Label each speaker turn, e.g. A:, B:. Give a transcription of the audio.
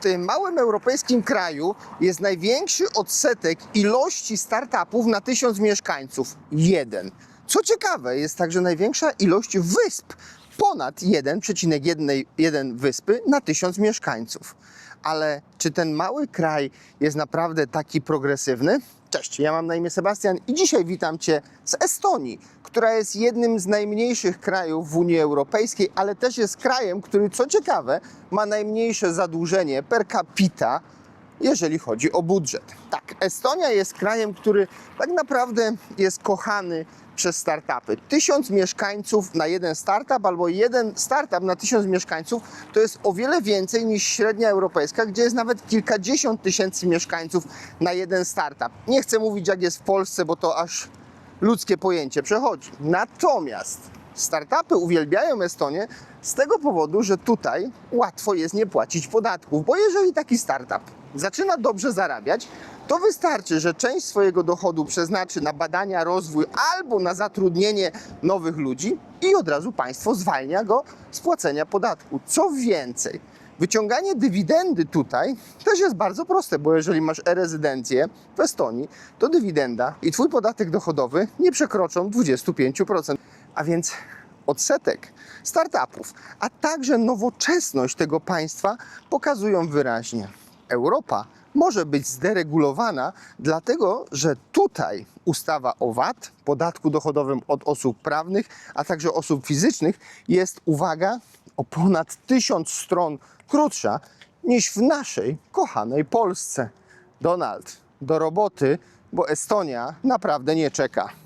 A: tym małym europejskim kraju jest największy odsetek ilości startupów na tysiąc mieszkańców. Jeden. Co ciekawe, jest także największa ilość wysp. Ponad 1,1 wyspy na tysiąc mieszkańców. Ale czy ten mały kraj jest naprawdę taki progresywny? Cześć, ja mam na imię Sebastian i dzisiaj witam Cię z Estonii, która jest jednym z najmniejszych krajów w Unii Europejskiej, ale też jest krajem, który co ciekawe ma najmniejsze zadłużenie per capita, jeżeli chodzi o budżet. Tak, Estonia jest krajem, który tak naprawdę jest kochany przez startupy. Tysiąc mieszkańców na jeden startup albo jeden startup na tysiąc mieszkańców to jest o wiele więcej niż średnia europejska, gdzie jest nawet kilkadziesiąt tysięcy mieszkańców na jeden startup. Nie chcę mówić jak jest w Polsce, bo to aż ludzkie pojęcie przechodzi. Natomiast startupy uwielbiają Estonię z tego powodu, że tutaj łatwo jest nie płacić podatków, bo jeżeli taki startup zaczyna dobrze zarabiać, to wystarczy, że część swojego dochodu przeznaczy na badania, rozwój albo na zatrudnienie nowych ludzi i od razu państwo zwalnia go z płacenia podatku. Co więcej, Wyciąganie dywidendy tutaj też jest bardzo proste, bo jeżeli masz e-rezydencję w Estonii, to dywidenda i twój podatek dochodowy nie przekroczą 25%. A więc odsetek startupów, a także nowoczesność tego państwa pokazują wyraźnie. Europa może być zderegulowana, dlatego że tutaj ustawa o VAT, podatku dochodowym od osób prawnych, a także osób fizycznych, jest, uwaga, o ponad tysiąc stron krótsza niż w naszej kochanej Polsce. Donald, do roboty, bo Estonia naprawdę nie czeka.